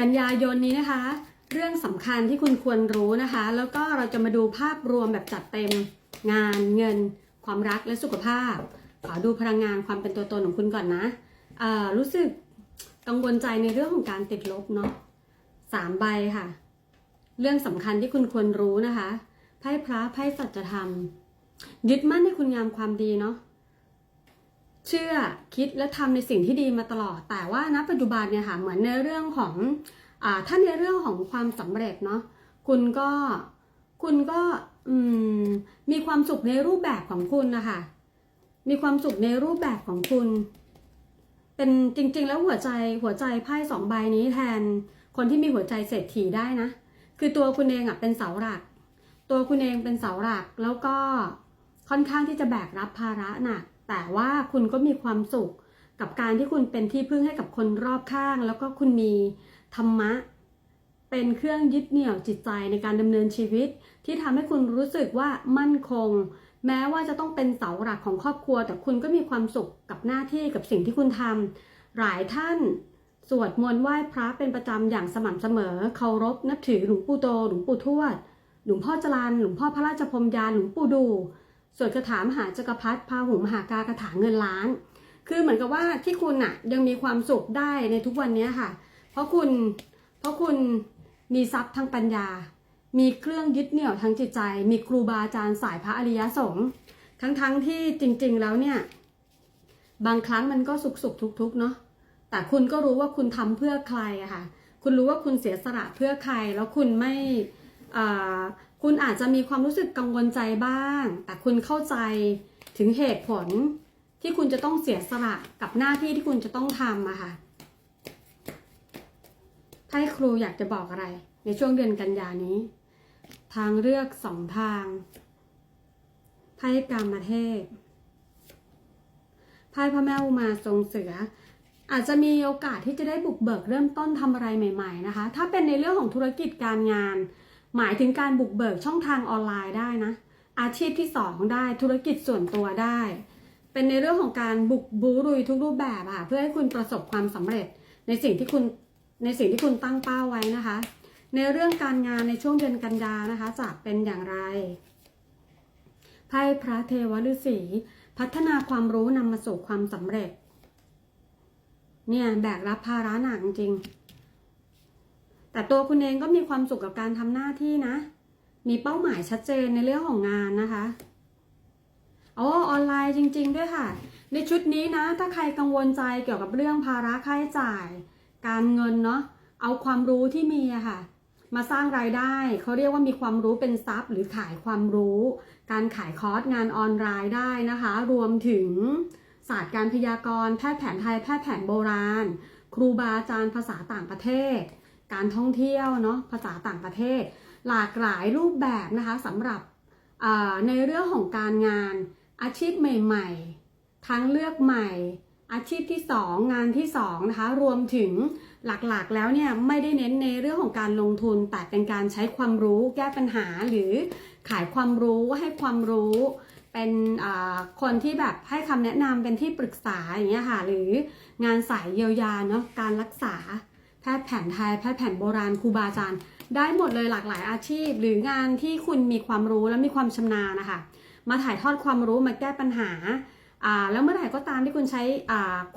กันยายนนี้นะคะ เรื่องสำคัญที่คุณควรรู้นะคะ แล้วก็เราจะมาดูภาพรวมแบบจัดเต็มงานเงิน ความรักและสุขภาพ ขอดูพลังงานความเป็นตัวตนของคุณก่อนนะเอ่อรู้สึกกังวลใจในเรื่องของการติดลบเนาะสามใบค่ะ เรื่องสำคัญที่คุณควรรู้นะคะไพ่พระไพ่สัจธรรม ยึดมั่นในคุณงามความดีเนาะ เชื่อคิดและทำในสิ่งที่ดีมาตลอด แต่ว่าณปัจจุบันเนี่ยค่ะเหมือนในเรื่องของอถ้าในเรื่องของความสำเร็จเนาะคุณก็คุณก็มมีความสุขในรูปแบบของคุณนะคะมีความสุขในรูปแบบของคุณ เป็นจริง ๆ แล้วหัวใจหัวใจไพ่สองใบนี้แทนคนที่มีหัวใจเศรษฐีได้นะ คือตัวคุณเองอะเป็นเสาหลัก ตัวคุณเองเป็นเสาหลักแล้วก็ค่อนข้างที่จะแบกรับภาระหนัก แต่ว่าคุณก็มีความสุขกับการที่คุณเป็นที่พึ่งให้กับคนรอบข้าง แล้วก็คุณมีธรรมะ เป็นเครื่องยึดเหนี่ยวจิตใจในการดำเนินชีวิต ที่ทำให้คุณรู้สึกว่ามั่นคง แม้ว่าจะต้องเป็นเสาหลักของครอบครัว แต่คุณก็มีความสุขกับหน้าที่กับสิ่งที่คุณทำหลายท่านสวดมนต์ไหว้พระเป็นประจำอย่างสม่ำเสมอ เคารพนับถือหลวงปู่โตหลวงปู่ทวด หลวงพ่อจรันหลวงพ่อพระราชพรมยานหลวงปู่ดู ส่วดคาถามหาจักรพรรดิพาหุมหากาคาถาเงินล้าน คือเหมือนกับว่าที่คุณอะยังมีความสุขได้ในทุกวันนี้ค่ะ เพราะคุณเพราะคุณมีทรัพย์ทางปัญญา มีเครื่องยึดเหนี่ยวทางจิตใจ มีครูบาอาจารย์สายพระอริยสงฆ์ทั้งๆทที่จริง ๆ แล้วเนี่ย บางครั้งมันก็สุขสุขทุกทุกๆเนาะแต่คุณก็รู้ว่าคุณทำเพื่อใครอะค่ะ คุณรู้ว่าคุณเสียสละเพื่อใคร แล้วคุณไม่อ่า คุณอาจจะมีความรู้สึกกังวลใจบ้าง แต่คุณเข้าใจถึงเหตุผลที่คุณจะต้องเสียสละกับหน้าที่ที่คุณจะต้องทำอะค่ะไพ่ครูอยากจะบอกอะไร ในช่วงเดือนกันยานี้ ทางเลือกสองทางไพ่กามเทพไพ่พระแม่อุมาทรงเสือ อาจจะมีโอกาสที่จะได้บุกเบิกเริ่มต้นทำอะไรใหม่ ๆ นะคะ ถ้าเป็นในเรื่องของธุรกิจการงาน หมายถึงการบุกเบิกช่องทางออนไลน์ได้นะ อาชีพที่สองได้ธุรกิจส่วนตัวได้ เป็นในเรื่องของการบุกบูรุยทุกรูปแบบอะค่ะเพื่อให้คุณประสบความสำเร็จในสิ่งที่คุณในสิ่งที่คุณตั้งเป้าไว้นะคะ ในเรื่องการงานในช่วงเดือนกันยานะคะจะเป็นอย่างไรไพ่พระเทวฤาษีพัฒนาความรู้นำมาสู่ความสำเร็จ เนี่ยแบกรับภาระหนักจริง แต่ตัวคุณเองก็มีความสุขกับการทำหน้าที่นะ มีเป้าหมายชัดเจนในเรื่องของงานนะคะอ๋อออนไลน์จริง ๆ ด้วยค่ะ ในชุดนี้นะ ถ้าใครกังวลใจเกี่ยวกับเรื่องภาระค่าใช้จ่าย การเงินเนาะเอาความรู้ที่มีอะค่ะ มาสร้างรายได้เขาเรียกว่ามีความรู้เป็นทรัพย์ หรือขายความรู้ การขายคอร์สงานออนไลน์ได้นะคะ รวมถึงศาสตร์การพยากรณ์แพทย์แผนไทยแพทย์แผนโบราณ ครูบาอาจารย์ภาษาต่างประเทศ การท่องเที่ยวเนาะภาษาต่างประเทศ หลากหลายรูปแบบนะคะสำหรับในเรื่องของการงานอาชีพใหม่ ๆทางเลือกใหม่ อาชีพที่ 2 งานที่2นะคะรวมถึงหลักๆแล้วเนี่ยไม่ได้เน้นในเรื่องของการลงทุน แต่เป็นการใช้ความรู้แก้ปัญหาหรือขายความรู้ให้ความรู้ เป็นคนที่แบบให้คำแนะนำเป็นที่ปรึกษาอย่างเงี้ยค่ะหรืองานสายเยียวยาเนาะการรักษา พทย์แผนไทย แพทย์แผนโบราณครูบาอาจารย์ ได้หมดเลยหลากหลายอาชีพ หรืองานที่คุณมีความรู้และมีความชำนาญนะคะมาถ่ายทอดความรู้มาแก้ปัญหาแล้วเมื่อไหร่ก็ตามที่คุณใช้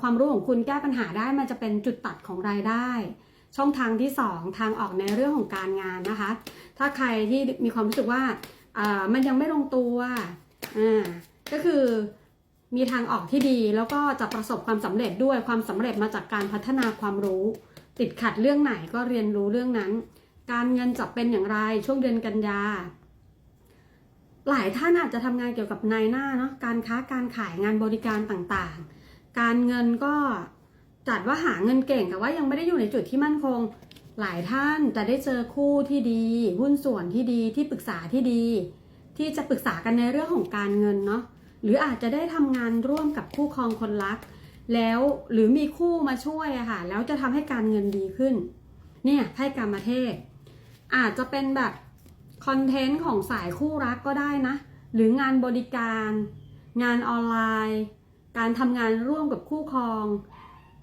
ความรู้ของคุณแก้ปัญหาได้มันจะเป็นจุดตัดของรายได้ ช่องทางที่ 2 ทางออกในเรื่องของการงานนะคะ ถ้าใครที่มีความรู้สึกว่ามันยังไม่ลงตัวก็คือมีทางออกที่ดีแล้วก็จะประสบความสำเร็จด้วยความสำเร็จมาจากการพัฒนาความรู้ ติดขัดเรื่องไหนก็เรียนรู้เรื่องนั้น การเงินจะเป็นอย่างไรช่วงเดือนกันยา หลายท่านอาจจะทำงานเกี่ยวกับนายหน้าเนาะการค้าการขายงานบริการต่างๆ การเงินก็จัดว่าหาเงินเก่งแต่ว่ายังไม่ได้อยู่ในจุดที่มั่นคง หลายท่านจะได้เจอคู่ที่ดี หุ้นส่วนที่ดีที่ปรึกษาที่ดี ที่จะปรึกษากันในเรื่องของการเงินเนาะหรืออาจจะได้ทำงานร่วมกับคู่ครองคนรัก แล้วหรือมีคู่มาช่วยอะค่ะ แล้วจะทำให้การเงินดีขึ้น เนี่ยไพ่กรรมเทพ อาจจะเป็นแบบคอนเทนต์ของสายคู่รักก็ได้นะ หรืองานบริการ งานออนไลน์ การทำงานร่วมกับคู่ครอง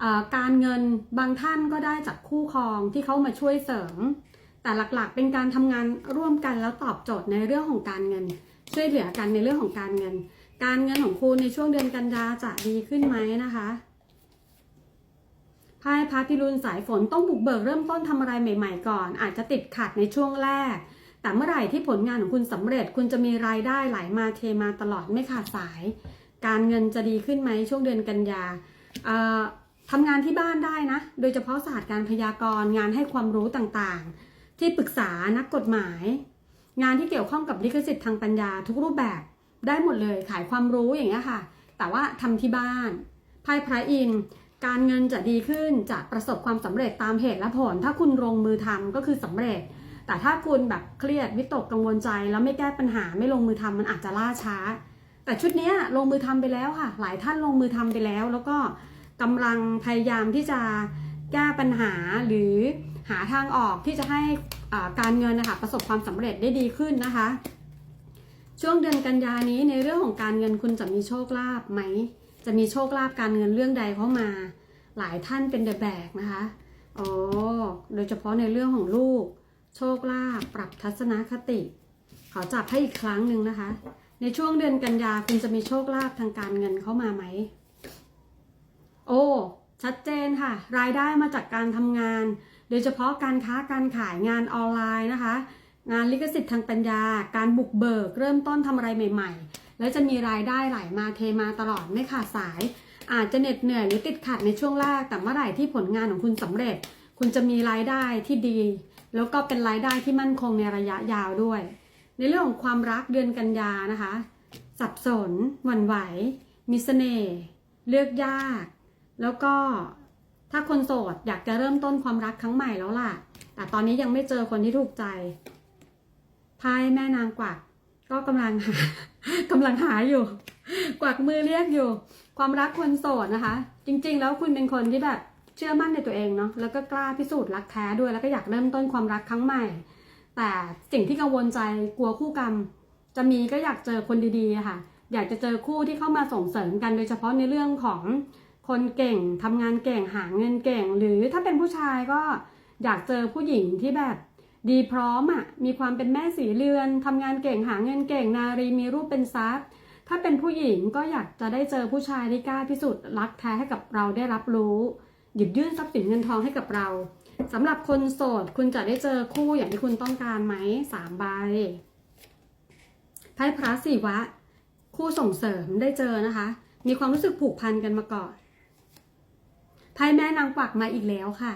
อการเงินบางท่านก็ได้จากคู่ครองที่เขามาช่วยเสริม แต่หลักๆ เป็นการทำงานร่วมกันแล้วตอบโจทย์ในเรื่องของการเงิน ช่วยเหลือกันในเรื่องของการเงิน การเงินของคุณในช่วงเดือนกันยาจะดีขึ้นไหมนะคะไพ่พระพิรุณสายฝนต้องบุกเบิกเริ่มต้นทำอะไรใหม่ ๆ ก่อน อาจจะติดขัดในช่วงแรก แต่เมื่อไหร่ที่ผลงานของคุณสำเร็จคุณจะมีรายได้ไหลมาเทมาตลอดไม่ขาดสาย การเงินจะดีขึ้นไหมช่วงเดือนกันยาทำงานที่บ้านได้นะ โดยเฉพาะศาสตร์การพยากรณ์งานให้ความรู้ต่างๆ ที่ปรึกษานักกฎหมาย งานที่เกี่ยวข้องกับลิขสิทธิ์ทางปัญญาทุกรูปแบบ ได้หมดเลยขายความรู้อย่างเงี้ยค่ะ แต่ว่าทำที่บ้านไพ่พระอินทร์การเงินจะดีขึ้นจะประสบความสำเร็จตามเหตุและผล ถ้าคุณลงมือทำก็คือสำเร็จ แต่ถ้าคุณแบบเครียดวิตกกังวลใจแล้วไม่แก้ปัญหาไม่ลงมือทำมันอาจจะล่าช้า แต่ชุดนี้ลงมือทำไปแล้วค่ะ หลายท่านลงมือทำไปแล้ว แล้วก็กำลังพยายามที่จะแก้ปัญหาหรือหาทางออกที่จะให้อ่าการเงินนะคะประสบความสำเร็จได้ดีขึ้นนะคะ ช่วงเดือนกันยานี้ในเรื่องของการเงินคุณจะมีโชคลาภไหม จะมีโชคลาภการเงินเรื่องใดเข้ามา หลายท่านเป็นเดอะแบกนะคะอ๋อโดยเฉพาะในเรื่องของลูก โชคลาภปรับทัศนคติ ขอจับให้อีกครั้งหนึ่งนะคะ ในช่วงเดือนกันยาคุณจะมีโชคลาภทางการเงินเข้ามาไหม โอ้ชัดเจนค่ะ รายได้มาจากการทำงาน โดยเฉพาะการค้าการขายงานออนไลน์นะคะ งานลิขสิทธิ์ทางปัญญา การบุกเบิก เริ่มต้นทำอะไรใหม่ ๆ แล้วจะมีรายได้ไหลมาเทมาตลอดไม่ขาดสาย อาจจะเหน็ดเหนื่อยหรือติดขัดในช่วงแรก แต่เมื่อไหร่ที่ผลงานของคุณสำเร็จ คุณจะมีรายได้ที่ดี แล้วก็เป็นรายได้ที่มั่นคงในระยะยาวด้วย ในเรื่องของความรักเดือนกันยานะคะ สับสนหวั่นไหว มีเสน่ห์เลือกยาก แล้วก็ถ้าคนโสดอยากจะเริ่มต้นความรักครั้งใหม่แล้วล่ะ แต่ตอนนี้ยังไม่เจอคนที่ถูกใจ ไพ่แม่นางกวักก็กำลังหากำลังหาอยู่ กวักมือเรียกอยู่ ความรักคนโสดนะคะ จริง ๆ แล้วคุณเป็นคนที่แบบเชื่อมั่นในตัวเองเนาะแล้วก็กล้าพิสูจน์รักแท้ด้วยแล้วก็อยากเริ่มต้นความรักครั้งใหม่ แต่สิ่งที่กังวลใจกลัวคู่กรรม จะมีก็อยากเจอคนดีๆค่ะ อยากจะเจอคู่ที่เข้ามาส่งเสริมกันโดยเฉพาะในเรื่องของคนเก่งทำงานเก่งหาเงินเก่ง หรือถ้าเป็นผู้ชายก็อยากเจอผู้หญิงที่แบบ ดีพร้อมอะมีความเป็นแม่สีเรือนทำงานเก่งหาเงินเก่งนารีมีรูปเป็นทรัพย์ถ้าเป็นผู้หญิงก็อยากจะได้เจอผู้ชายที่กล้าพิสูจน์รักแท้ให้กับเราได้รับรู้ หยิบยื่นทรัพย์สินเงินทองให้กับเราสำหรับคนโสดคุณจะได้เจอคู่อย่างที่คุณต้องการไหมสามใบไพ่พระศิวะ คู่ส่งเสริมได้เจอนะคะ มีความรู้สึกผูกพันกันมาก่อนไพ่แม่นางกวักมาอีกแล้วค่ะ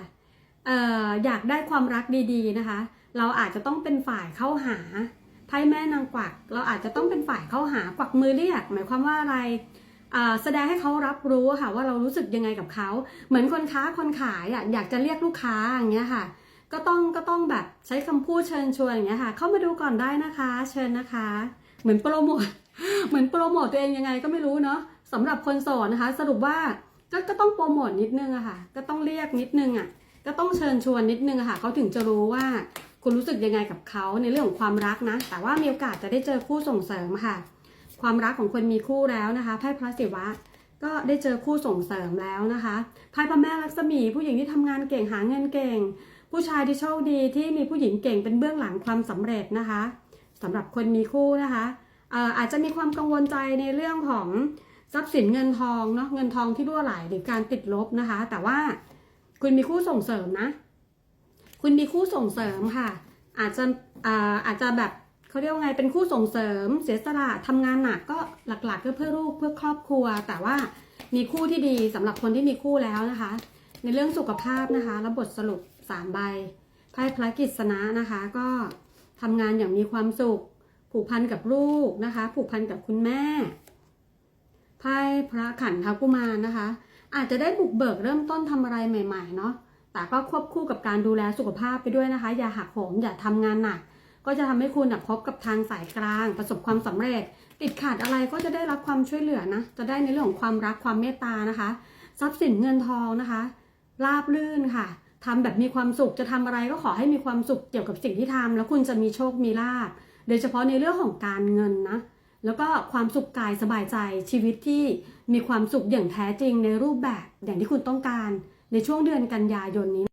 เอออยากได้ความรักดีๆนะคะ เราอาจจะต้องเป็นฝ่ายเข้าหาไพ่แม่นางกวัก เราอาจจะต้องเป็นฝ่ายเข้าหากวักมือเรียก หมายความว่าอะไรแสดงให้เขารับรู้ค่ะว่าเรารู้สึกยังไงกับเขา เหมือนคนค้าคนขายอะอยากจะเรียกลูกค้าอย่างเงี้ยค่ะ ก็ต้องก็ต้องแบบใช้คำพูดเชิญชวนอย่างเงี้ยค่ะ เข้ามาดูก่อนได้นะคะ เชิญนะคะ เหมือนโปรโมทเหมือนโปรโมทตัวเองยังไงก็ไม่รู้เนาะสำหรับคนโสดนะคะ สรุปว่าก็ก็ต้องโปรโมทนิดนึงอะค่ะ ก็ต้องเรียกนิดนึงอะก็ต้องเชิญชวนนิดนึงอะค่ะเขาถึงจะรู้ว่า คุณรู้สึกยังไงกับเขาในเรื่องของความรักนะ แต่ว่ามีโอกาสจะได้เจอคู่ส่งเสริมค่ะ ความรักของคนมีคู่แล้วนะคะไพ่พระศิวะ ก็ได้เจอคู่ส่งเสริมแล้วนะคะไพ่พระแม่ลักษมี ผู้หญิงที่ทำงานเก่งหาเงินเก่ง ผู้ชายที่โชคดีที่มีผู้หญิงเก่งเป็นเบื้องหลังความสำเร็จนะคะสำหรับคนมีคู่นะคะเอ่ออาจจะมีความกังวลใจในเรื่องของทรัพย์สินเงินทองเนาะเงินทองที่รั่วไหลหรือการติดลบนะคะ แต่ว่าคุณมีคู่ส่งเสริมนะ คุณมีคู่ส่งเสริมค่ะ อาจจะอาอาจจะแบบเขาเรียกว่าไงเป็นคู่ส่งเสริม เสียสละทำงานหนักก็หลักๆก็เพื่อลูกเพื่อครอบครัว แต่ว่ามีคู่ที่ดีสำหรับคนที่มีคู่แล้วนะคะ ในเรื่องสุขภาพนะคะและบทสรุปสามใบไพ่พระกิษณะนะคะ ก็ทำงานอย่างมีความสุข ผูกพันกับลูกนะคะ ผูกพันกับคุณแม่ไพ่พระขันธกุมารนะคะ อาจจะได้บุกเบิกเริ่มต้นทำอะไรใหม่ ๆ เนาะ แต่ก็ควบคู่กับการดูแลสุขภาพไปด้วยนะคะ อย่าหักโหมอย่าทำงานหนัก ก็จะทำให้คุณพบกับทางสายกลาง ประสบความสำเร็จ ติดขัดอะไรก็จะได้รับความช่วยเหลือนะ จะได้ในเรื่องของความรักความเมตตานะคะ ทรัพย์สินเงินทองนะคะลาบลื่นค่ะ ทำแบบมีความสุขจะทำอะไรก็ขอให้มีความสุขเกี่ยวกับสิ่งที่ทำ แล้วคุณจะมีโชคมีลาบโดยเฉพาะในเรื่องของการเงินนะแล้วก็ความสุขกายสบายใจชีวิตที่มีความสุขอย่างแท้จริงในรูปแบบอย่างที่คุณต้องการ ในช่วงเดือนกันยายนนี้